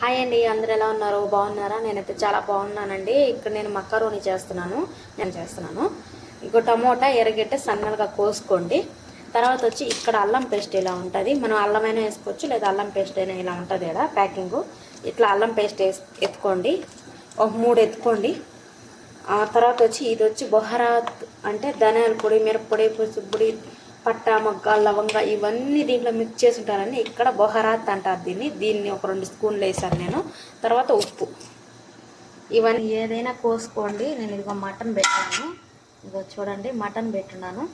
Hi అండి అందరు ఎలా ఉన్నారు? బాగున్నారా? నేనైతే చాలా బాగున్నానండి. ఇక్కడ నేను మక్కరోని చేస్తున్నాను. నేను చేస్తున్నాను. ఇంకో టమోటా ఎర్రగడ్డ సన్నగా కోసుకోండి. తర్వాత వచ్చి ఇక్కడ అల్లం పేస్ట్ ఇలా ఉంటుంది. మనం అల్లమైనా వేసుకోవచ్చు లేదా అల్లం పేస్ట్ అయినా ఇలా ఉంటుంది కదా ప్యాకింగ్. ఇట్లా అల్లం పేస్ట్ వేసి ఎత్తుకోండి. ఒక మూడు ఎత్తుకోండి. ఆ తర్వాత వచ్చి ఇది వచ్చి బొహరాత్ అంటే ధనియాల పొడి మిరప్పొడి పొడి పట్టా మొగ్గ లవంగ ఇవన్నీ దీంట్లో మిక్స్ చేసి ఉంటారని ఇక్కడ బొహరాత్ అంటారు దీన్ని. దీన్ని ఒక రెండు స్పూన్లు వేసాను నేను. తర్వాత ఉప్పు. ఇవన్నీ ఏదైనా కోసుకోండి. నేను ఇదిగో మటన్ పెట్టాను. ఇదిగో చూడండి మటన్ పెట్టున్నాను.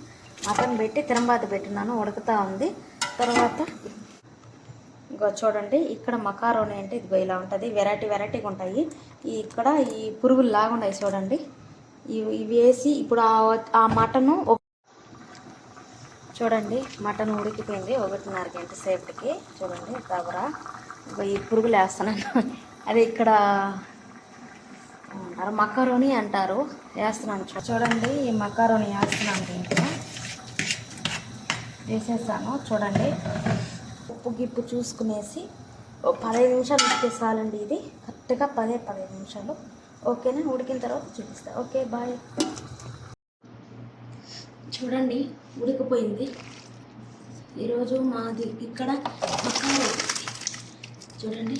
మటన్ పెట్టి తిరంబాత పెట్టున్నాను. ఉడుకుతూ ఉంది. తర్వాత ఇగో చూడండి ఇక్కడ మకారోని అంటే ఇదిగో ఇలా ఉంటుంది. వెరైటీ వెరైటీగా ఉంటాయి. ఈ ఇక్కడ ఈ పురుగులు లాగుంటాయి చూడండి. ఇవి ఇవి వేసి ఇప్పుడు ఆ ఆ మటను చూడండి మటన్ ఉడికిపోయింది. ఒకటిన్నర గంట సేపటికి చూడండి దబరా ఈ పురుగులు వేస్తున్నాను. అదే ఇక్కడ అంటారు మకారోని అంటారు. వేస్తున్నాను చూడండి ఈ మకారోని వేస్తున్నాను దీంట్లో. వేసేసాను చూడండి. ఉప్పు గిప్పు చూసుకునేసి పదిహేను పదహైదు నిమిషాలు ఉడికేసాలండి చాలండి ఇది. కరెక్ట్గా పదే పదహైదు నిమిషాలు. ఓకేనా? ఉడికిన తర్వాత చూపిస్తాను ఓకే బాయ్. చూడండి ఉడికిపోయింది. ఈరోజు మాది ఇక్కడ మక్కాలు చూడండి